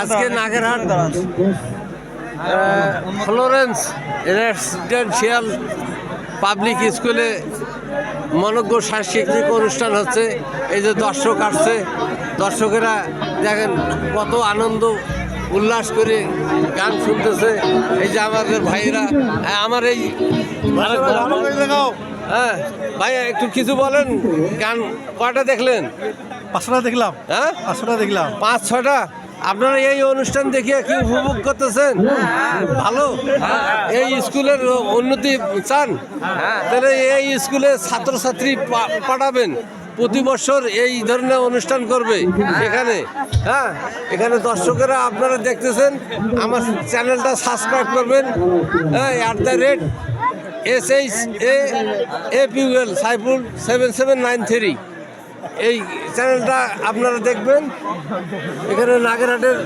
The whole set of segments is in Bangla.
আজকে নাগেরহাট আহ, ফ্লোরেন্স রেসিডেন্সিয়াল পাবলিক স্কুলে মনজ্ঞ সাংস্কৃতিক অনুষ্ঠান হচ্ছে। এই যে দর্শক আসছে দর্শকেরা দেখেন কত আনন্দ উল্লাস করে গান শুনতেছে। এই যে আমাদের ভাইয়েরা হ্যাঁ, আমার এই হ্যাঁ ভাই একটু কিছু বলেন গান কয়টা দেখলেন? পাঁচশোটা দেখলাম। হ্যাঁ? পাঁচশোটা দেখলাম। পাঁচ ছটা আপনারা এই অনুষ্ঠান দেখিয়ে কি উপভোগ করতেছেন? ভালো? এই স্কুলের উন্নতি চান? তাহলে এই স্কুলে ছাত্রছাত্রী পাঠাবেন। প্রতি বছর এই ধরনের অনুষ্ঠান করবে এখানে। হ্যাঁ? এখানে দর্শকেরা আপনারা দেখতেছেন, আমার চ্যানেলটা সাবস্ক্রাইব করবেন। হ্যাঁ at the rate S H A এপিউএল Saiful seven seven nine three. এই চ্যানেলটা আপনারা দেখবেন। এখানে নাগেরহাটের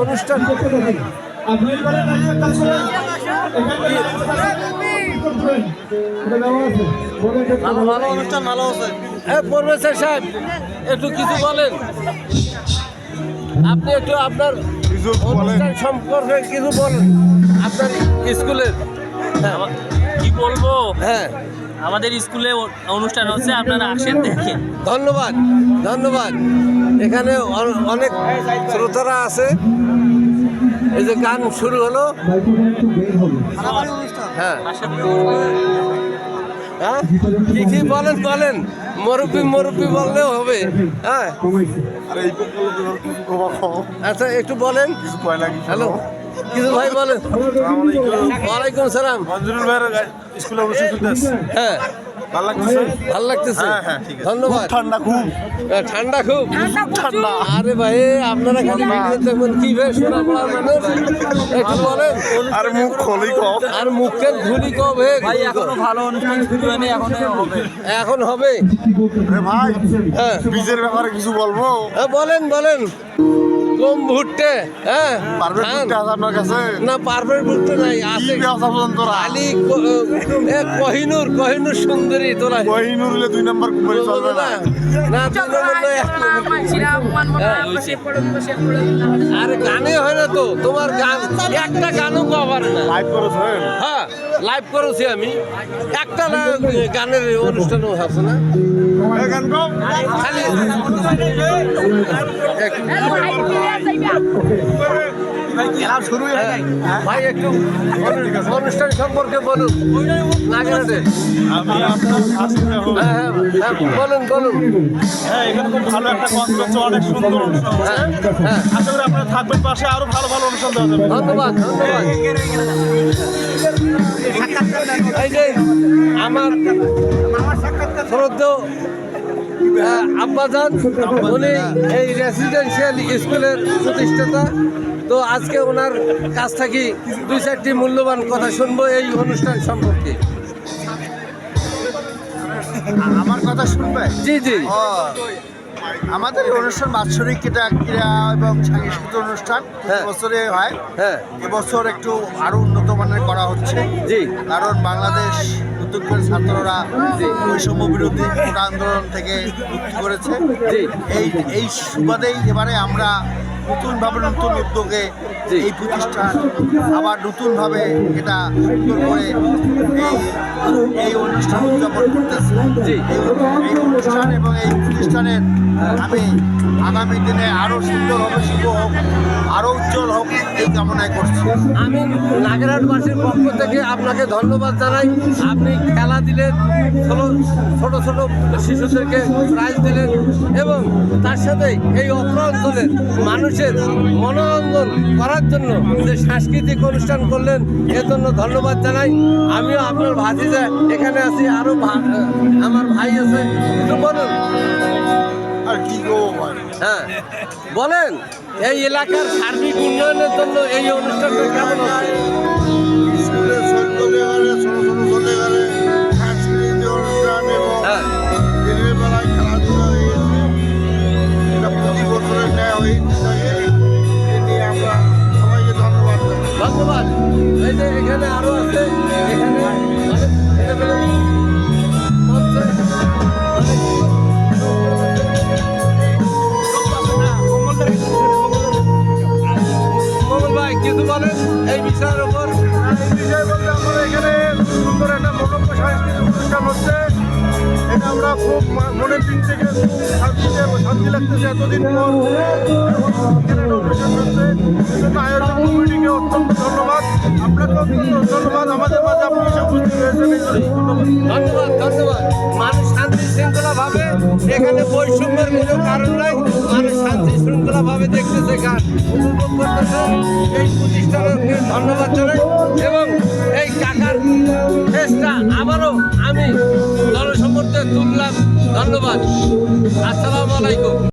অনুষ্ঠান। ভালো অনুষ্ঠান ভালো আছে। হ্যাঁ সাহেব একটু কিছু বলেন। আপনি একটু আপনার অনুষ্ঠান সম্পর্কে কিছু বলেন। আপনার স্কুলের। কি বলব? হ্যাঁ। আমাদের স্কুলে অনুষ্ঠান হচ্ছে আপনারা আসেন দেখেন ধন্যবাদ ধন্যবাদ। এখানে অনেক শ্রোতারা আছে। এই যে গান শুরু হলো। হ্যাঁ। হ্যাঁ? কি কি বলেন বলেন। মুরব্বী মুরব্বী বললেও হবে। হ্যাঁ। আচ্ছা একটু বলেন। হ্যালো। কিছু ভাই বলেন। ওয়ালাইকুম সালাম মঞ্জুরুল ভাইয়ের স্কুলে অনুষ্ঠান হ্যাঁ। ভালো লাগছে ভালো লাগতেছে। হ্যাঁ, হ্যাঁ, ঠিক আছে। ধন্যবাদ। ঠান্ডা খুব। হ্যাঁ, ঠান্ডা খুব। ঠান্ডা আরে ভাই আপনারা খালি ভিডিও দেখবেন কি বেশ শোনা পড়ার মানুষ? একটু বলেন। আর মুখ খোলি কম আর মুখের ঘুরি কব হে ভাই এখনও ভালো অনুষ্ঠান শুরু হয়নি এখনও হবে। এখন হবে? আরে ভাই হ্যাঁ। বীজের ব্যাপারে কিছু বলব? হ্যাঁ, বলেন বলেন। কম ভুট্টে হ্যাঁ। পারবে ভুট্টে আছে আপনার কাছে? না পারফেক্ট ভুট্টে নাই কি আছে। ব্যবসা পর্যন্ত খালি ক- এ, কহিনুর কহিনুর সুন্দরী তোরা কহিনুর হলে দুই নম্বর কোম্পানি চলবে না না দুই নম্বর নয়, এক গানে হয় না তো তোমার গান একটা গানও কভার না লাইভ করেছেন হ্যাঁ লাইভ করেছি আমি একটা গানের অনুষ্ঠানও আছে না কও খালি হ্যাঁ, ভাই একটু অনুষ্ঠান সম্পর্কে বলুন। হ্যাঁ হ্যাঁ বলুন বলুন। হ্যাঁ এখানে খুব ভালো একটা কনসেপ্ট অনেক সুন্দর হ্যাঁ হ্যাঁ। আশা করি আপনারা থাকবেন পাশে আরও ভালো ভালো অনুষ্ঠান দেওয়া যাবে। ধন্যবাদ ধন্যবাদ। এই যে আমার শ্রদ্ধ আব্বাজান উনি এই রেসিডেন্সিয়াল স্কুলের প্রতিষ্ঠাতা। তো আজকে ওনার কাছ থেকে দুই চারটি মূল্যবান কথা শুনব এই অনুষ্ঠান সম্পর্কে। আমার কথা শুনবে? জি জি। আমাদের অনুষ্ঠান বাৎসরিক ক্রীড়া ক্রীড়া এবং সাংস্কৃতিক অনুষ্ঠান হ্যাঁ। বছরে হয়। হ্যাঁ। এবছর একটু আরও উন্নত মানের করা হচ্ছে। জি। কারণ বাংলাদেশ উদ্যোগের ছাত্ররা বৈষম্য বিরোধী কোটা আন্দোলন থেকে মুক্তি করেছে। যে এই এই সুবাদেই এবারে আমরা নতুনভাবে নতুন উদ্যোগে যে এই প্রতিষ্ঠান আবার নতুনভাবে এটা সুন্দর করে এই এই অনুষ্ঠান উদযাপন করতেছে। এই অনুষ্ঠান এবং এই প্রতিষ্ঠানের আমি আগামী দিনে আরও সুন্দর হবে, শুভ হোক আরও উজ্জ্বল হোক এই কামনায় করছি। আমি নাগেরহাটবাসীর পক্ষ থেকে আপনাকে ধন্যবাদ জানাই। আপনি খেলা দিলেন, ছোট ছোট, ছোটো শিশুদেরকে প্রাইজ দিলেন এবং তার সাথে এই অত্র অঞ্চলের মানুষের মনোরঞ্জন করার জন্য যে সাংস্কৃতিক অনুষ্ঠান করলেন, এর জন্য ধন্যবাদ জানাই। আমিও আপনার ভাতিজা এখানে আছি আরও আমার ভাই আছে। বলুন হ্যাঁ। বলেন এই এলাকার সার্বিক উন্নয়নের জন্য এই অনুষ্ঠানটা কেমন হচ্ছে? বলেন এই বিষয়ের উপর। এই বিষয়ে বলতে আমাদের এখানে সুন্দর একটা মনোজ্ঞ সাংস্কৃতিক অনুষ্ঠান হচ্ছে। এটা আমরা খুব মনের দিক থেকে শান্তিতে শান্তি লাগতেছে এতদিন পর। এখানে একটা অনুষ্ঠান হচ্ছে। সেজন্য আয়োজক কমিটিকে অত্যন্ত ধন্যবাদ। আপনাকে অত্যন্ত ধন্যবাদ। আমাদের মাঝে আপনি এসে উপস্থিত হয়েছেন। ধন্যবাদ। ধন্যবাদ ধন্যবাদ। মানুষ শান্তি শৃঙ্খলা ভাবে এখানে বৈষম্যের কোনো কারণ নাই মানুষ শান্তি শৃঙ্খলা ভাবে দেখতেছে গান। উপভোগ করতেছে এই প্রতিষ্ঠানকে ধন্যবাদ জানাই এবং এই কাকার চেষ্টা আবারও আমি জনসমর্থে তুললাম ধন্যবাদ। আসসালামু আলাইকুম।